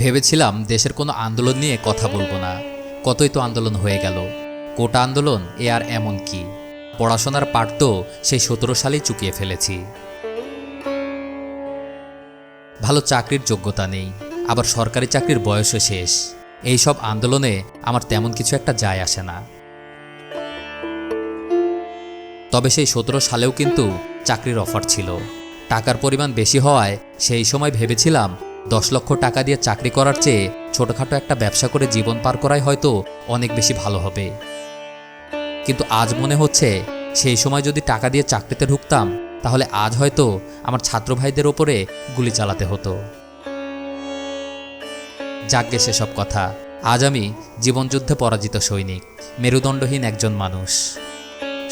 ভেবেছিলাম দেশের কোনো আন্দোলন নিয়ে কথা বলব না। কতই তো আন্দোলন হয়ে গেল। কোটা আন্দোলন এ আর এমন কি? পড়াশোনার পাঠ তো সেই সতেরো সালেই চুকিয়ে ফেলেছি। ভালো চাকরির যোগ্যতা নেই, আবার সরকারি চাকরির বয়সও শেষ। এই সব আন্দোলনে আমার তেমন কিছু একটা যায় আসে না। তবে সেই সতেরো সালেও কিন্তু চাকরির অফার ছিল। টাকার পরিমাণ বেশি হওয়ায় সেই সময় ভেবেছিলাম দশ লক্ষ টাকা দিয়ে চাকরি করার চেয়ে ছোটোখাটো একটা ব্যবসা করে জীবন পার করাই হয়তো অনেক বেশি ভালো হবে। কিন্তু আজ মনে হচ্ছে সেই সময় যদি টাকা দিয়ে চাকরিতে ঢুকতাম, তাহলে আজ হয়তো আমার ছাত্র ভাইদের ওপরে গুলি চালাতে হতো। যাজ্ঞে সেসব কথা, আজ আমি জীবনযুদ্ধে পরাজিত সৈনিক, মেরুদণ্ডহীন একজন মানুষ।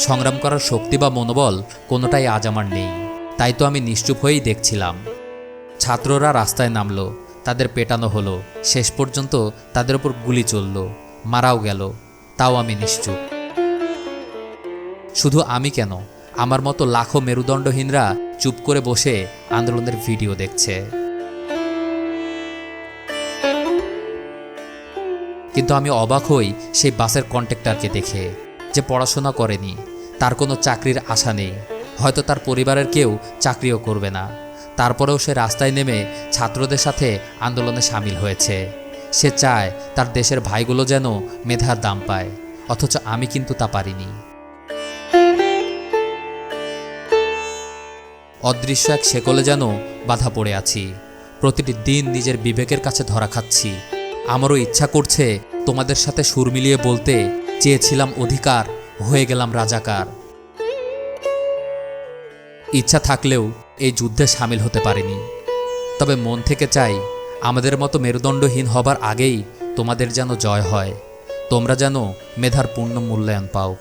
সংগ্রাম করার শক্তি বা মনোবল কোনোটাই আজ আমার নেই, তাই তো আমি নিশ্চুপ হয়েই দেখছিলাম। ছাত্ররা রাস্তায় নামলো, তাদের পেটানো হলো, শেষ পর্যন্ত তাদের ওপর গুলি চলল, মারাও গেল, তাও আমি নিশ্চুপ। শুধু আমি কেন? আমার মতো লাখো মেরুদণ্ডহীনরা চুপ করে বসে আন্দোলনের ভিডিও দেখছে। কিন্তু আমি অবাক হই সেই বাসের কন্ট্রাক্টরকে দেখে, যে পড়াশোনা করেনি, তার কোনো চাকরির আশা নেই, হয়তো তার পরিবারের কেউ চাকরিও করবে না। তারপরেও সে রাস্তায় নেমে ছাত্রদের সাথে আন্দোলনে সামিল হয়েছে। সে চায় তার দেশের ভাইগুলো যেন মেধার দাম পায়, অথচ আমি কিন্তু তা পারিনি। অদৃশ্য এক শেকলে যেন বাধা পড়ে আছি। প্রতিটি দিন নিজের বিবেকের কাছে ধরা খাচ্ছি। আমারও ইচ্ছা করছে তোমাদের সাথে সুর মিলিয়ে বলতে চেয়েছিলাম অধিকার, হয়ে গেলাম রাজাকার। ইচ্ছা থাকলেও এই যুদ্ধে সামিল হতে পারেনি। তবে মন থেকে চাই, আমাদের মতো মেরুদণ্ডহীন হবার আগেই তোমাদের যেন জয় হয়। তোমরা যেন মেধার পূর্ণ মূল্যায়ন পাও।